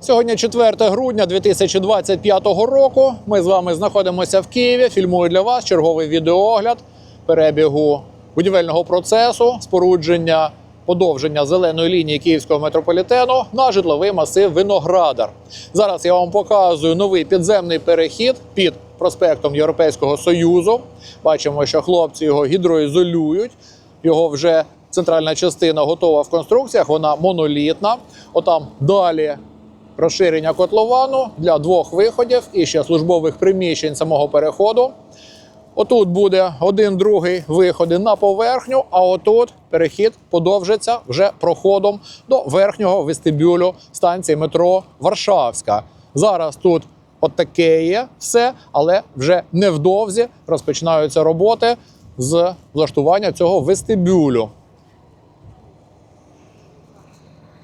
Сьогодні 4 грудня 2025 року. Ми з вами знаходимося в Києві. Фільмую для вас черговий відеоогляд перебігу будівельного процесу, спорудження подовження зеленої лінії київського метрополітену на житловий масив Виноградар. Зараз я вам показую новий підземний перехід під проспектом Європейського Союзу. Бачимо, що хлопці його гідроізолюють. Його вже центральна частина готова в конструкціях. Вона монолітна. Отам далі розширення котловану для двох виходів і ще службових приміщень самого переходу. Отут буде один другий виходи на поверхню, а отут перехід подовжиться вже проходом до верхнього вестибюлю станції метро Варшавська. Зараз тут отаке є все, але вже невдовзі розпочинаються роботи з влаштування цього вестибюлю.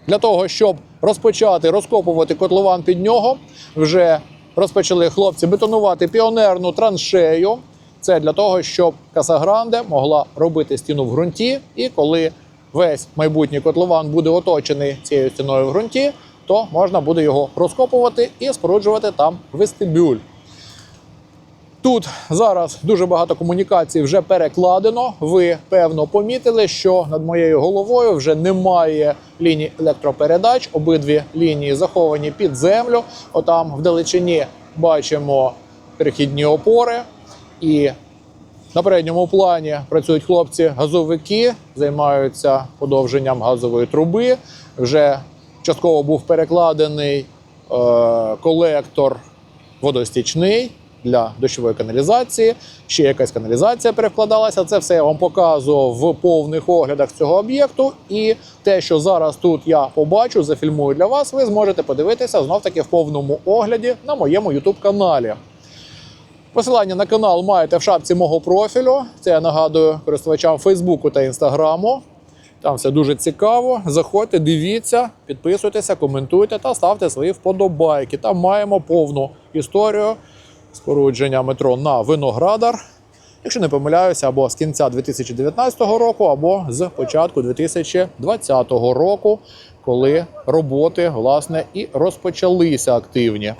Для того, щоб розпочати розкопувати котлован під нього, вже розпочали хлопці бетонувати піонерну траншею. Це для того, щоб Касагранде могла робити стіну в ґрунті, і коли весь майбутній котлован буде оточений цією стіною в ґрунті, то можна буде його розкопувати і споруджувати там вестибюль. Тут зараз дуже багато комунікацій вже перекладено. Ви певно помітили, що над моєю головою вже немає ліній електропередач. Обидві лінії заховані під землю. Отам в далечині бачимо перехідні опори. І на передньому плані працюють хлопці-газовики, займаються подовженням газової труби. Вже частково був перекладений е, колектор водостічний для дощової каналізації. Ще якась каналізація перекладалася. Це все я вам показував в повних оглядах цього об'єкту. І те, що зараз тут я побачу, зафільмую для вас, ви зможете подивитися знов таки в повному огляді на моєму youtube каналі. Посилання на канал маєте в шапці мого профілю. Це я нагадую користувачам Фейсбуку та Інстаграму. Там все дуже цікаво. Заходьте, дивіться, підписуйтеся, коментуйте та ставте свої вподобайки. Там маємо повну історію спорудження метро на Виноградар. Якщо не помиляюся, або з кінця 2019 року, або з початку 2020 року, коли роботи власне і розпочалися активні.